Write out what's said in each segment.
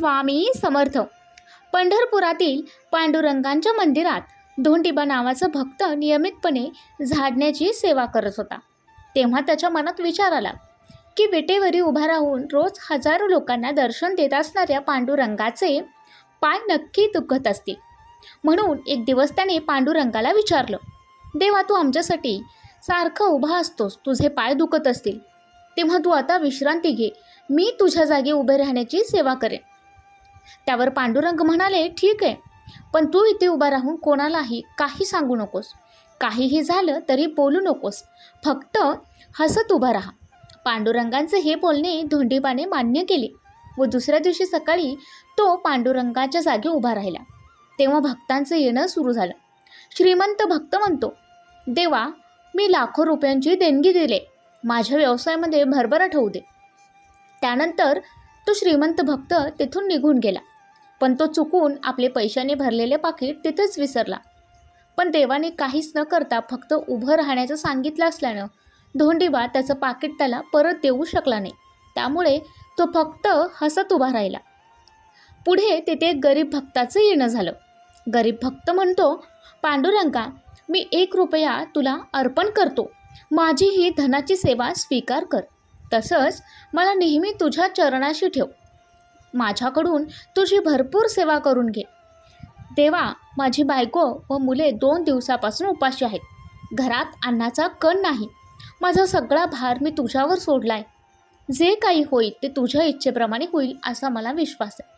स्वामी समर्थ. पंढरपुरातील पांडुरंगांच्या मंदिरात धोंडिबा नावाचा भक्त नियमितपणे झाडण्याची सेवा करत होता. तेव्हा त्याच्या मनात विचार आला की विटेवरी उभा राहून रोज हजारो लोकांना दर्शन देत असणाऱ्या पांडुरंगाचे पाय नक्की दुखत असतील. म्हणून एक दिवस त्याने पांडुरंगाला विचारलं देवा तू आमच्यासाठी सारखं उभा असतोस तुझे पाय दुखत असतील. तेव्हा तू आता विश्रांती घे मी तुझ्या जागी उभे राहण्याची सेवा करेन. त्यावर पांडुरंग म्हणाले ठीक आहे. पण तू इथे उभा राहून कोणालाही काही सांगू नकोस. काहीही झालं तरी बोलू नकोस. फक्त हसत उभा राहा. पांडुरंगांचे हे बोलणे धोंडीबाने मान्य केले व दुसऱ्या दिवशी सकाळी तो पांडुरंगाच्या जागी उभा राहिला. तेव्हा भक्तांचं येणं सुरू झालं. श्रीमंत भक्त म्हणतो देवा मी लाखो रुपयांची देणगी दिले. माझ्या व्यवसायामध्ये भरभराट होऊ दे. त्यानंतर तो श्रीमंत भक्त तेथून निघून गेला. पण तो चुकून आपले पैशाने भरलेले पाकिट तिथेच विसरला. पण देवाने काहीच न करता फक्त उभं राहण्याचं सांगितलं असल्यानं धोंडीबा त्याचं पाकिट त्याला परत देऊ शकला नाही. त्यामुळे तो फक्त हसत उभा राहिला. पुढे तिथे एक गरीब भक्ताचं येणं झालं. गरीब भक्त म्हणतो पांडुरंगा मी एक रुपया तुला अर्पण करतो. माझी ही धनाची सेवा स्वीकार कर. तसंच मला नेहमी तुझ्या चरणाशी ठेव. माझ्याकडून तुझी भरपूर सेवा करून घे. तेव्हा माझी बायको व मुले दोन दिवसापासून उपाशी आहेत. घरात अन्नाचा कण नाही. माझा सगळा भार मी तुझ्यावर सोडलाय. जे काही होईल ते तुझ्या इच्छेप्रमाणे होईल असा मला विश्वास आहे.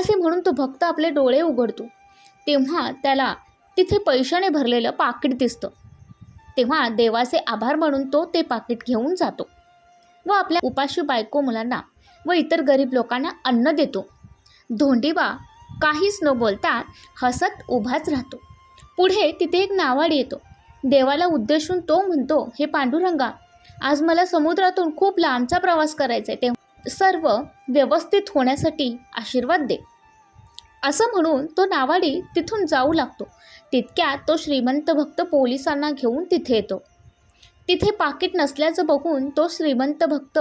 असे म्हणून तो भक्त आपले डोळे उघडतो. तेव्हा त्याला तिथे पैशाने भरलेलं पाकिट दिसतं. तेव्हा देवाचे आभार म्हणून तो ते पाकिट घेऊन जातो. व आपल्या उपाशी बायको मुलांना व इतर गरीब लोकांना अन्न देतो. धोंडीबा काहीच न बोलता हसत उभाच राहतो. पुढे तिथे एक नावाड येतो. देवाला उद्देशून तो म्हणतो हे पांडुरंगा आज मला समुद्रातून खूप लांबचा प्रवास करायचा आहे ते सर्व व्यवस्थित होण्यासाठी आशीर्वाद दे. असं म्हणून तो नावाडी तिथून जाऊ लागतो. तितक्यात तो श्रीमंत भक्त पोलिसांना घेऊन तिथे येतो. तिथे पाकिट नसल्याचं बघून तो श्रीमंत भक्त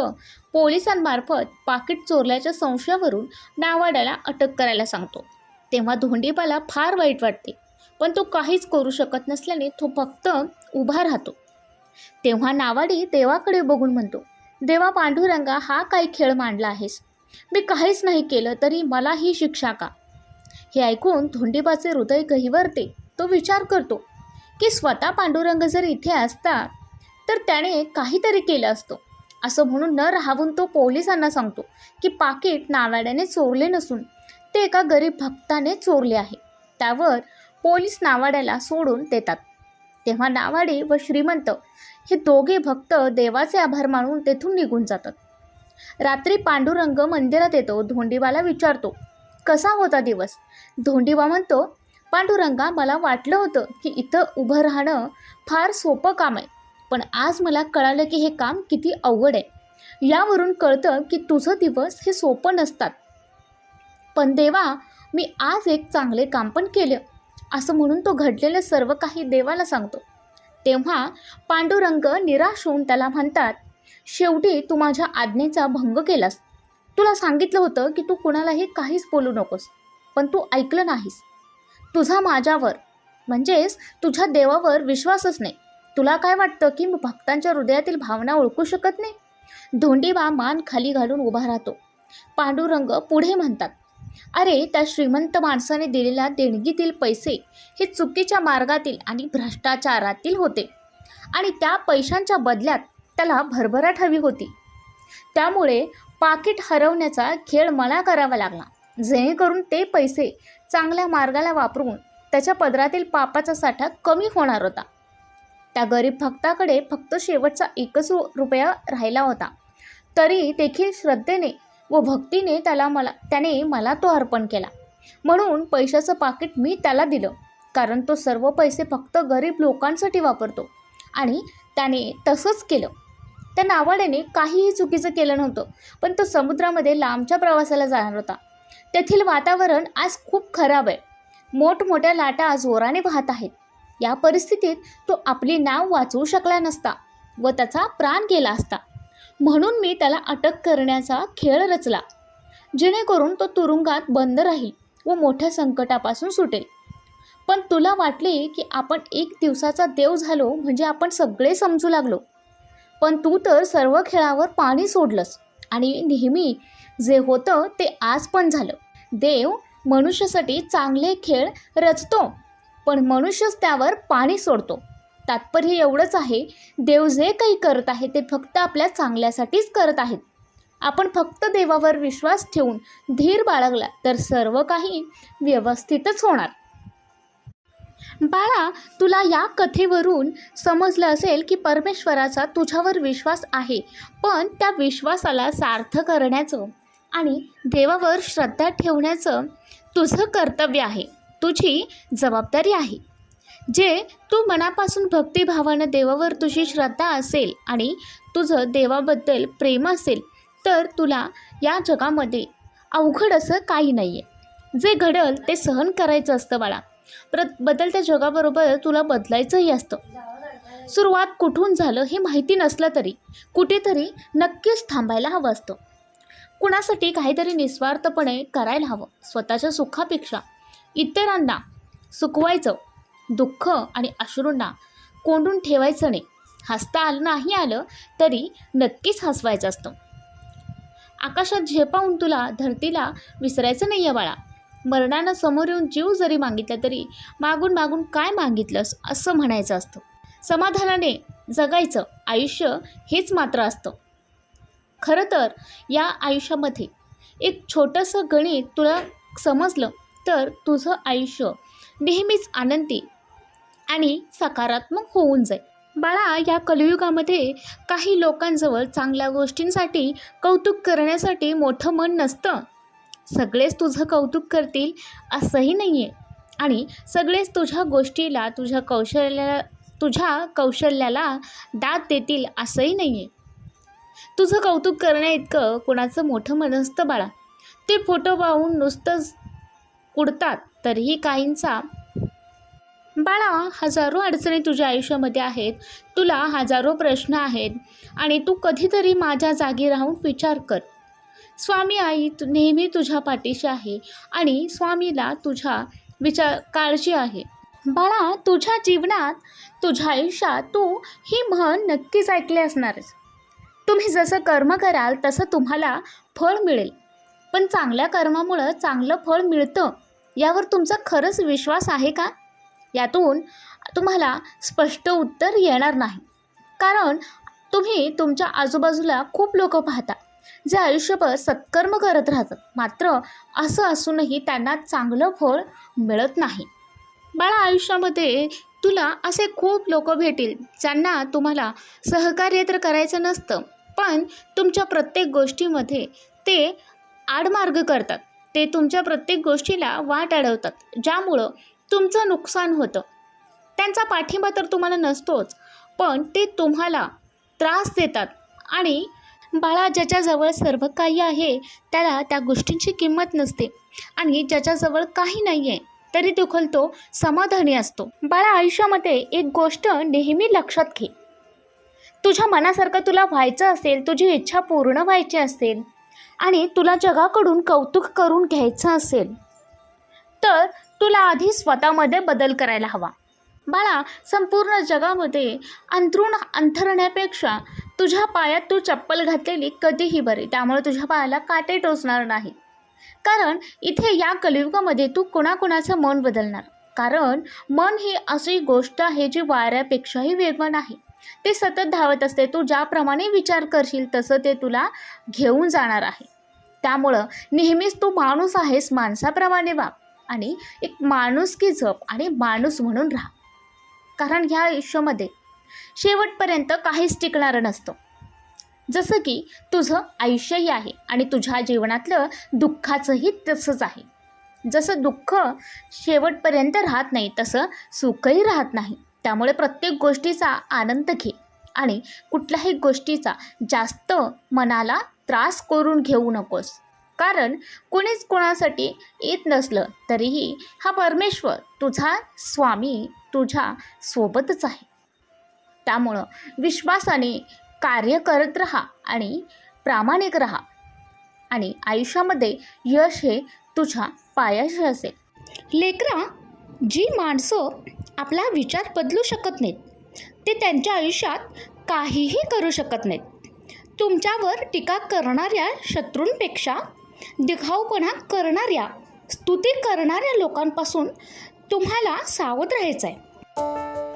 पोलिसांमार्फत पाकिट चोरल्याच्या संशयावरून नावाड्याला अटक करायला सांगतो. तेव्हा धोंडीबाला फार वाईट वाटते पण तो काहीच करू शकत नसल्याने तो फक्त उभा राहतो. तेव्हा नावाडी देवाकडे बघून म्हणतो देवा पांडुरंगा हा काही खेळ मांडला आहेस? मी काहीच नाही केलं तरी मला ही शिक्षा का? हे ऐकून धोंडीबाचे हृदय गहिवरते. तो विचार करतो की स्वतः पांडुरंग जर इथे असता तर त्याने काहीतरी केलं असतं. असं म्हणून न राहून तो पोलिसांना सांगतो की पाकिट नावाड्याने चोरले नसून ते एका गरीब भक्ताने चोरले आहे. त्यावर पोलीस नावाड्याला सोडून देतात. तेव्हा नावाडे व श्रीमंत हे दोघे भक्त देवाचे आभार मानून तेथून निघून जातात. रात्री पांडुरंग मंदिरात येतो धोंडीबाला विचारतो कसा होता दिवस? धोंडीबा म्हणतो पांडुरंगा मला वाटलं होतं की इथं उभं राहणं फार सोपं काम आहे. पण आज मला कळालं की हे काम किती अवघड आहे. यावरून कळतं की तुझं दिवस हे सोपं नसतात. पण देवा मी आज एक चांगले काम पण केलं. असं म्हणून तो घडलेलं सर्व काही देवाला सांगतो. तेव्हा पांडुरंग निराश होऊन त्याला म्हणतात शेवटी तू माझ्या आज्ञेचा भंग केलास. तुला सांगितलं होतं की तू कुणालाही काहीच बोलू नकोस पण तू ऐकलं नाहीस. तुझा माझ्यावर म्हणजेच तुझ्या देवावर विश्वासच नाही. तुला काय वाटतं की मी भक्तांच्या हृदयातील भावना ओळखू शकत नाही? धोंडीबा मान खाली घालून उभा राहतो. पांडुरंग पुढे म्हणतात अरे त्या श्रीमंत माणसाने दिलेल्या देणगीतील पैसे हे चुकीच्या मार्गातील आणि भ्रष्टाचारातील होते. आणि त्या पैशांच्या बदल्यात त्याला भरभराट हवी होती. त्यामुळे पाकिट हरवण्याचा खेळ मला करावा लागला. जेणेकरून ते पैसे चांगल्या मार्गाला वापरून त्याच्या पदरातील पापाचा साठा कमी होणार होता. त्या गरीब भक्ताकडे फक्त शेवटचा एकच रुपया राहिला होता. तरी देखील श्रद्धेने व भक्तीने त्याला मला त्याने मला तो अर्पण केला. म्हणून पैशाचं पाकिट मी त्याला दिलं. कारण तो सर्व पैसे फक्त गरीब लोकांसाठी वापरतो. आणि त्याने तसंच केलं. त्या नावाड्याने काहीही चुकीचं केलं नव्हतं. पण तो समुद्रामध्ये लांबच्या प्रवासाला जाणार होता. तेथील वातावरण आज खूप खराब आहे. मोठमोठ्या लाटा जोराने वाहत आहेत. या परिस्थितीत तो आपली नाव वाचवू शकला नसता व त्याचा प्राण गेला असता. म्हणून मी त्याला अटक करण्याचा खेळ रचला. जेणेकरून तो तुरुंगात बंद राहील व मोठ्या संकटापासून सुटेल. पण तुला वाटले की आपण एक दिवसाचा देव झालो म्हणजे आपण सगळे समजू लागलो. पण तू तर सर्व खेळावर पाणी सोडलंस आणि नेहमी जे होतं ते आज पण झालं. देव मनुष्यासाठी चांगले खेळ रचतो. पण मनुष्यच त्यावर पाणी सोडतो. तात्पर्य एवढंच आहे देव जे काही करत आहे ते फक्त आपल्या चांगल्यासाठीच करत आहेत. आपण फक्त देवावर विश्वास ठेवून धीर बाळगला तर सर्व काही व्यवस्थितच होणार. बाळा तुला या कथेवरून समजलं असेल की परमेश्वराचा तुझ्यावर विश्वास आहे पण त्या विश्वासाला सार्थ करण्याचं आणि देवावर श्रद्धा ठेवण्याचं तुझं कर्तव्य आहे. तुझी जबाबदारी आहे. जे तू मनापासून भक्तिभावानं देवावर तुझी श्रद्धा असेल आणि तुझं देवाबद्दल प्रेम असेल तर तुला या जगामध्ये अवघड असं काही नाही आहे जे घडल ते सहन करायचं असतं बाळा. प्रत बदलत्या जगाबरोबर तुला बदलायचंही असतं. सुरुवात कुठून झालं हे माहिती नसलं तरी कुठेतरी नक्कीच थांबायला हवं असतं. कुणासाठी काहीतरी निस्वार्थपणे करायला हवं स्वतःच्या सुखापेक्षा. इतरांना सुकवायचं दुःख आणि अश्रूंना कोंडून ठेवायचं नाही. हसता आलं नाही आलं तरी नक्कीच हसवायचं असतं. आकाशात झेपावून तुला धरतीला विसरायचं नाही आहे बाळा. मरणानं समोर येऊन जीव जरी मागितला तरी मागून मागून काय मागितलंस असं म्हणायचं असतं. समाधानाने जगायचं आयुष्य हेच मात्र असतं. खरं तर या आयुष्यामध्ये एक छोटंसं गणित तुला समजलं तर तुझं आयुष्य नेहमीच आनंदी आणि सकारात्मक होऊन जाईल. बाळा या कलियुगामध्ये काही लोकांजवळ चांगल्या गोष्टींसाठी कौतुक करण्यासाठी मोठं मन नसतं. सगळेच तुझं कौतुक करतील असंही नाही आहे आणि सगळेच तुझ्या गोष्टीला तुझ्या कौशल्याला तुझ्या कौशल्याला दाद देतील असंही नाही आहे तुझं कौतुक करण्या इतकं कोणाचं मोठं मन असतं बाळा. ते फोटो पाहून नुसतंच उडतात तरीही काहींचा. बाळा हजारो अडचणी तुझ्या आयुष्यामध्ये आहेत. तुला हजारो प्रश्न आहेत. आणि तू कधीतरी माझ्या जागी राहून विचार कर. स्वामी आई तू नेहमी तुझ्या पाठीशी आहे. आणि स्वामीला तुझ्या विचार काळजी आहे. बाळा तुझ्या जीवनात तुझ्या आयुष्यात तू ही म्हण नक्कीच ऐकली असणारच. तुम्ही जसं कर्म कराल तसं तुम्हाला फळ मिळेल. पण चांगल्या कर्मामुळं चांगलं फळ मिळतं. यावर तुमचा खरंच विश्वास आहे का? यातून तुम्हाला स्पष्ट उत्तर येणार नाही. कारण तुम्ही तुमच्या आजूबाजूला खूप लोक पाहता जे आयुष्यभर सत्कर्म करत राहतात. मात्र असं असूनही त्यांना चांगलं फळ मिळत नाही. बाळा आयुष्यामध्ये तुला असे खूप लोक भेटील ज्यांना तुम्हाला सहकार्य तर करायचं नसतं पण तुमच्या प्रत्येक गोष्टीमध्ये ते आडमार्ग करतात. ते तुमच्या प्रत्येक गोष्टीला वाट अडवतात ज्यामुळं तुमचं नुकसान होतं. त्यांचा पाठिंबा तर तुम्हाला नसतोच पण ते तुम्हाला त्रास देतात. आणि बाळा ज्याच्याजवळ सर्व काही आहे त्याला त्या गोष्टींची किंमत नसते. आणि ज्याच्याजवळ काही नाही आहे तरी देखील तो समाधानी असतो. बाळा आयुष्यामध्ये एक गोष्ट नेहमी लक्षात घे. तुझ्या मनासारखं तुला व्हायचं असेल तुझी इच्छा पूर्ण व्हायची असेल आणि तुला जगाकडून कौतुक करून घ्यायचं असेल तर तुला आधी स्वतःमध्ये बदल करायला हवा. बाळा संपूर्ण जगामध्ये अंथरूण अंथरण्यापेक्षा तुझ्या पायात तू चप्पल घातलेली कधीही बरी त्यामुळे तुझ्या पायाला काटे टोचणार नाही. कारण इथे या कलियुगामध्ये तू कोणाकोणाचं मन बदलणार. कारण मन ही अशी गोष्ट आहे जी वाऱ्यापेक्षाही वेगवान आहे. ते सतत धावत असते. तू ज्याप्रमाणे विचार करशील तसं ते तुला घेऊन जाणार आहे. त्यामुळं नेहमीच तू माणूस आहेस माणसाप्रमाणे वाग आणि एक माणूस की जप आणि माणूस म्हणून राहा. कारण ह्या आयुष्यामध्ये शेवटपर्यंत काहीच टिकणारं नसतं. जसं की तुझं आयुष्यही आहे आणि तुझ्या जीवनातलं दुःखाचंही तसंच आहे. जसं दुःख शेवटपर्यंत राहत नाही तसं सुखही राहत नाही. त्यामुळे प्रत्येक गोष्टीचा आनंद घे आणि कुठल्याही गोष्टीचा जास्त मनाला त्रास करून घेऊ नकोस. कारण कुणीच कोणासाठी येत नसलं तरीही हा परमेश्वर तुझा स्वामी तुझ्या सोबतच आहे. त्यामुळं विश्वासाने कार्य करत राहा आणि प्रामाणिक राहा आणि आयुष्यामध्ये यश हे तुझ्या पायाशी असेल. लेकरा जी माणसं आपला विचार बदलू शकत नाहीत ते त्यांच्या आयुष्यात काहीही करू शकत नाहीत. तुमच्यावर टीका करणाऱ्या शत्रूंपेक्षा दिखाऊपणा करणाऱ्या स्तुती करणाऱ्या लोकांपासून तुम्हाला सावध राहायचं आहे